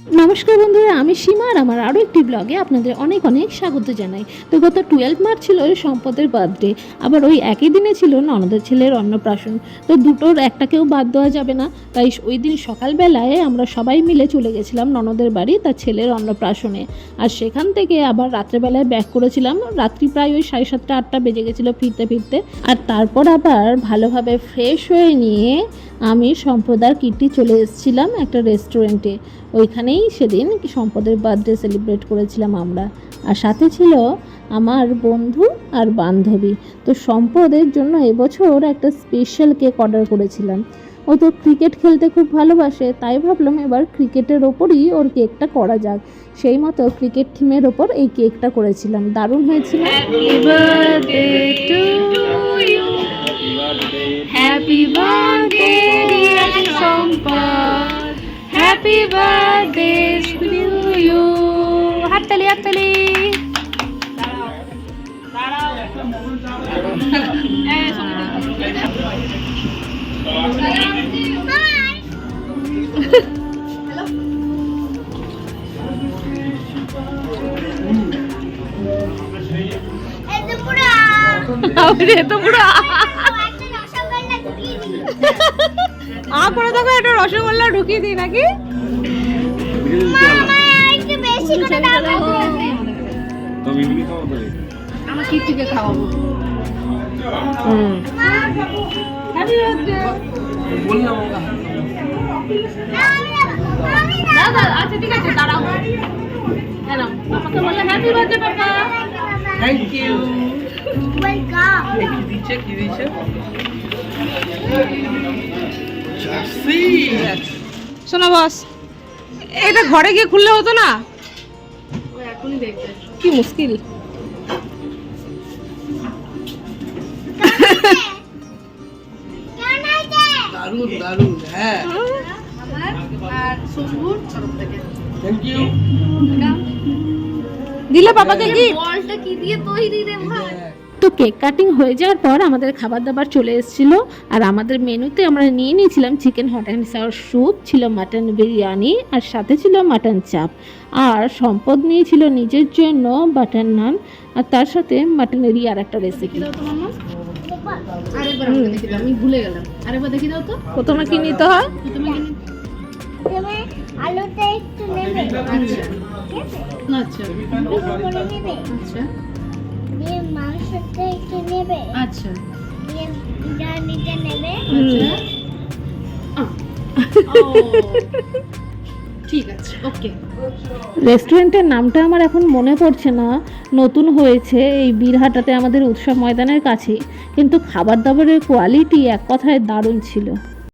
নমস্কার বন্ধুরা, আমি সীমা আর আমার আরও একটি ব্লগে আপনাদের অনেক অনেক স্বাগত জানাই। তো গত টুয়েলভ মার্চ ছিল ওই সম্পদের বার্থডে আবার ওই একই দিনে ছিল ননদের ছেলের অন্নপ্রাশন। তো দুটোর একটাকেও বাদ দেওয়া যাবে না, তাই ওই দিন সকালবেলায় আমরা সবাই মিলে চলে গেছিলাম ননদের বাড়ি তার ছেলের অন্নপ্রাশনে। আর সেখান থেকে আবার রাত্রেবেলায় ব্যাক করেছিলাম, রাত্রি প্রায় ওই সাড়ে সাতটা, আটটা বেজে গেছিল ফিরতে ফিরতে। আর তারপর আবার ভালোভাবে ফ্রেশ হয়ে নিয়ে আমি সম্পদার কিটি চলে এসেছিলাম একটা রেস্টুরেন্টে ওইখানেই সেদিন সম্পদের বার্থডে সেলিব্রেট করেছিলাম আমরা। আর সাথে ছিল আমার বন্ধু আর বান্ধবী। তো সম্পদের জন্য এবছর একটা স্পেশাল কেক অর্ডার করেছিলাম। ও তো ক্রিকেট খেলতে খুব ভালোবাসে তাই ভাবলাম এবার ক্রিকেটের ওপরই ওর কেকটা করা যাক। সেই মতো ক্রিকেট থিমের ওপর এই কেকটা করেছিলাম। দারুণ হয়েছিল। Happy birthday, dear Sampad. Happy birthday to you. হাততালি হাততালি তো পুরো আ একটা রসগোল্লা ঢুকিয়ে দিই নাকি? খাওয়াবো। হুম। দাদা আচ্ছা ঠিক আছে দাঁড়াও। কেন পাপাকে বলে happy birthday papa thank you কি দিচ্ছে কি দিচ্ছে? শোনো বস এটা ঘরে গিয়ে খুললে হতো না? ও এখনই দেখবে কি মুশকিল। দারুণ দারুণ হ্যাঁ। আমার আর শ্বশুর তরফ থেকে থ্যাংক ইউ দিলে বাবাকে কি বলটা কি দিয়ে তৈরি রে ভাই তো কেক কাটিং হয়ে যাওয়ার পর আমাদের খাবার দাবার চলে এসেছিল। আর আমাদের মেনুতে আমরা নিয়ে নিয়েছিলাম chicken hot and sour soup ছিল মাটন বিরিয়ানি আর সাথে ছিল মাটন চাপ আর সম্পদ নিয়েছিল নিজের জন্য বাটার নান আর তার সাথে মাটনেরই আর একটা রেসিপি দাও তো মামা। আরেকবার আমাকে দেখে দাও আমি ভুলে গেলাম। আরেকবার দেখে দাও তো। প্রথমে কি নিতে হয়? প্রথমে কি আলুটা একটু নেবে। আচ্ছা। আচ্ছা। আচ্ছা। মাংসটা একটু নেবে? আচ্ছা। দিয়ে বিরিয়ানিটা নেবে। আচ্ছা। ঠিক আছে ওকে। রেস্টুরেন্টের নামটা আমার এখন মনে পড়ছে না। নতুন হয়েছে এই বীরহাটাতে আমাদের উৎসব ময়দানের কাছে। কিন্তু খাবার দাবারের কোয়ালিটি এক কথায় দারুণ ছিল।